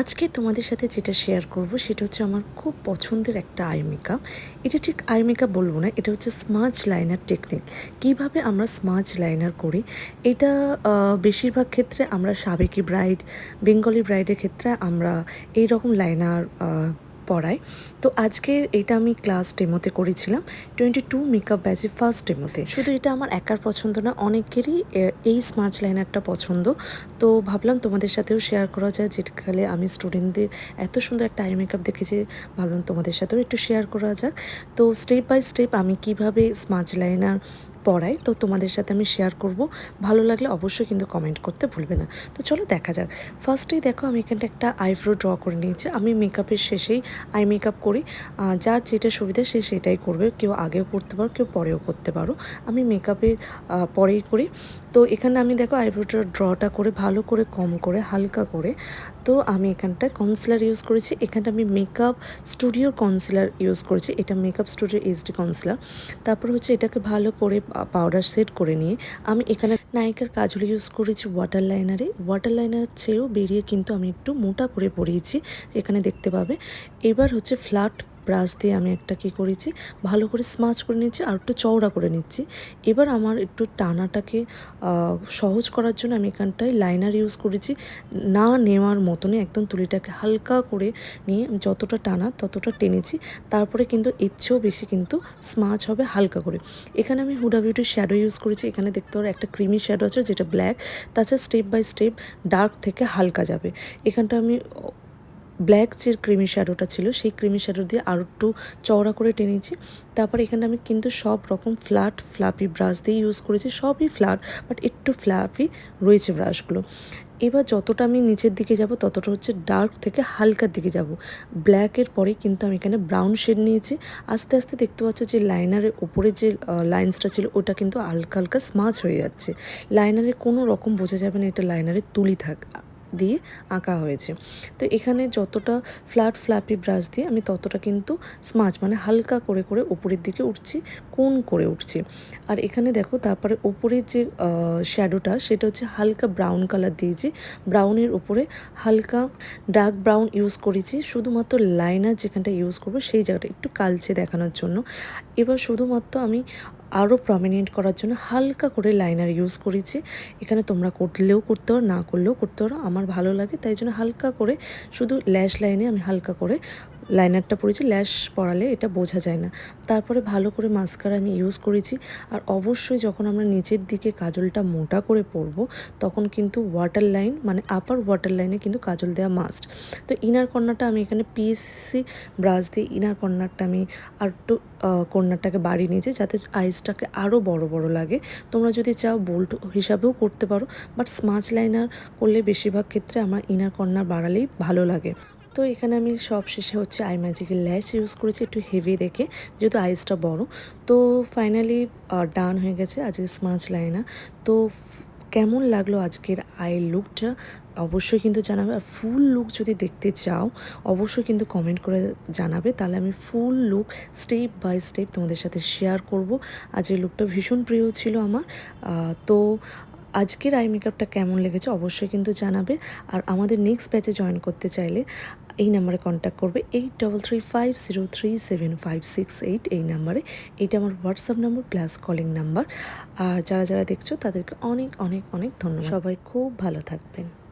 আজকে তোমাদের সাথে যেটা শেয়ার করব, সেটা হচ্ছে আমার খুব পছন্দের একটা আই মেকআপ এটা ঠিক আই মেকআপ বলব না, এটা হচ্ছে স্মাজ লাইনার টেকনিক কীভাবে আমরা স্মাজ লাইনার করি? এটা বেশিরভাগ ক্ষেত্রে আমরা সাবেকি ব্রাইড বেঙ্গলি ব্রাইডের ক্ষেত্রে আমরা এই রকম লাইনার পড়াই তো আজকে এটা আমি ক্লাস ডেমোতে করেছিলাম টোয়েন্টি টু মেকআপ ব্যাচে ফার্স্ট ডেমোতে। শুধু এটা আমার একার পছন্দ না, অনেকেরই এই স্মাজ লাইনারটা পছন্দ। তো ভাবলাম তোমাদের সাথেও শেয়ার করা যায়, যেখানে আমি স্টুডেন্টদের এত সুন্দর একটা আই মেকআপ দেখেছি, ভাবলাম তোমাদের সাথেও একটু শেয়ার করা যাক। তো স্টেপ বাই স্টেপ আমি কীভাবে স্মাজ লাইনার পড়াই তো তোমাদের সাথে আমি শেয়ার করব। ভালো লাগলে অবশ্যই কিন্তু কমেন্ট করতে ভুলবে না। তো চলো দেখা যাক। ফার্স্টেই দেখো, আমি এখানটা একটা আইব্রো ড্র করে নিয়েছি। আমি মেকআপের শেষেই আই মেকআপ করি। যার যেটা সুবিধা সে সেটাই করবে। কেউ আগেও করতে পারো, কেউ পরেও করতে পারো। আমি মেকআপের পরেই করি। তো এখানে আমি দেখো আইব্রোটা ড্রটা করে ভালো করে কম করে, হালকা করে তো আমি এখানটায় কনসিলার ইউজ করেছি। এখানটা আমি মেকআপ স্টুডিও কনসিলার ইউজ করেছি। এটা মেকআপ স্টুডিও এইচডি কনসিলার তারপর হচ্ছে এটাকে ভালো করে পাউডার সেট করে নিয়ে আমি এখানে নায়িকার কাজল ইউজ করেছি ওয়াটার লাইনারে ওয়াটার লাইনার চেয়েও বেরিয়ে কিন্তু আমি একটু মোটা করে পরিয়েছি। এখানে দেখতে পাবে। এবার হচ্ছে ফ্ল্যাট ব্রাশ দিয়ে আমি একটা কী করেছি, ভালো করে স্মাচ করে নিচ্ছি আর একটু চওড়া করে নিচ্ছি। এবার আমার একটু টানাটাকে সহজ করার জন্য আমি এখানটায় লাইনার ইউজ করেছি। না নেওয়ার মতনই একদম তুলিটাকে হালকা করে নিয়ে যতটা টানা ততটা টেনেছি। তারপরে কিন্তু এর চেয়েও বেশি কিন্তু স্মাচ হবে হালকা করে। এখানে আমি হুডা বিউটির শ্যাডো ইউজ করেছি। এখানে দেখতে পারো একটা ক্রিমি শ্যাডো আছে যেটা ব্ল্যাক তাছাড়া স্টেপ বাই স্টেপ ডার্ক থেকে হালকা যাবে। এখানটা আমি ব্ল্যাক যে ক্রিমি শ্যাডোটা ছিল, সেই ক্রিমি শ্যাডো দিয়ে আরও একটু চওড়া করে টেনেছি তারপর এখানে আমি কিন্তু সব রকম ফ্ল্যাট ফ্লাপি ব্রাশ দিয়ে ইউজ করেছি, সবই ফ্ল্যাট বাট একটু ফ্লাপি রয়েছে ব্রাশগুলো এবার যতটা আমি নিচের দিকে যাব, ততটা হচ্ছে ডার্ক থেকে হালকার দিকে যাব। ব্ল্যাকের পরে কিন্তু আমি এখানে ব্রাউন শেড নিয়েছি। আস্তে আস্তে দেখতে পাচ্ছ যে লাইনারের উপরে যে লাইন্সটা ছিল, ওটা কিন্তু হালকা হালকা স্মাচ হয়ে যাচ্ছে। লাইনারে কোনো রকম বোঝা যাবে না, এটা লাইনারে তুলি থাক দিয়ে আঁকা হয়েছে। তো এখানে যতটা ফ্ল্যাট ফ্ল্যাপি ব্রাশ দিয়ে আমি ততটা কিন্তু স্মাচ মানে হালকা করে করে উপরের দিকে উঠছি কোন করে উঠছি। আর এখানে দেখো তারপরে ওপরের যে শ্যাডোটা সেটা হচ্ছে হালকা ব্রাউন কালার দিয়েছি ব্রাউনের উপরে হালকা ডার্ক ব্রাউন ইউজ করেছি। শুধুমাত্র লাইনার যেখানটা ইউজ করব সেই জায়গাটা একটু কালচে দেখানোর জন্য। এবার শুধুমাত্র আমি আরও প্রমিনেন্ট করার জন্য হালকা করে লাইনার ইউজ করেছি। এখানে তোমরা করলেও করতে পারো, না করলেও করতে পারো। আমার ভালো লাগে, তাই জন্য হালকা করে, শুধু ল্যাশ লাইনে আমি হালকা করে লাইনারটা পরেছি ল্যাশ পরালে এটা বোঝা যায় না। তারপরে ভালো করে মাস্কারা আমি ইউজ করেছি, আর অবশ্যই যখন আমরা নিচের দিকে কাজলটা মোটা করে পরবো, তখন কিন্তু ওয়াটার লাইন মানে আপার ওয়াটার লাইনে কিন্তু কাজল দেওয়া মাস্ট তো ইনার কর্নারটা আমি এখানে পিএসসি ব্রাশ দিয়ে ইনার কর্নারটা আমি আর একটু কর্নারটাকে বাড়িয়ে নিয়েছি, যাতে আইসটাকে আরও বড় বড় লাগে। তোমরা যদি চাও বোল্ট হিসাবেও করতে পারো বাট স্মাচ লাইনার করলে বেশিরভাগ ক্ষেত্রে আমার ইনার কর্নার বাড়ালেই ভালো লাগে। তো এখানে আমি সব শেষে হচ্ছে আই ম্যাজিকের ল্যাশ ইউজ করেছি, একটু হেভি দেখে, যেহেতু আইসটা বড়। তো ফাইনালি ডান হয়ে গেছে, আজকে স্মাচ লাইনার তো কেমন লাগল আজকের আই লুকটা অবশ্যই কিন্তু জানাবে। আর ফুল লুক যদি দেখতে চাও, অবশ্যই কিন্তু কমেন্ট করে জানাবে। তাহলে আমি full look step by step তোমাদের সাথে শেয়ার করব। আজকের লুকটা ভীষণ প্রিয় ছিল আমার। তো আজকের আই মেকআপটা কেমন লেগেছে অবশ্যই কিন্তু জানাবে। আর আমাদের নেক্সট ব্যাচে জয়েন করতে চাইলে এই নাম্বারে কন্ট্যাক্ট করবে eight double three five zero three seven five six eight এই নাম্বারে। এইটা আমার WhatsApp number plus calling number আর যারা যারা দেখছ, তাদেরকে অনেক অনেক অনেক ধন্যবাদ। সবাই খুব ভালো থাকবেন।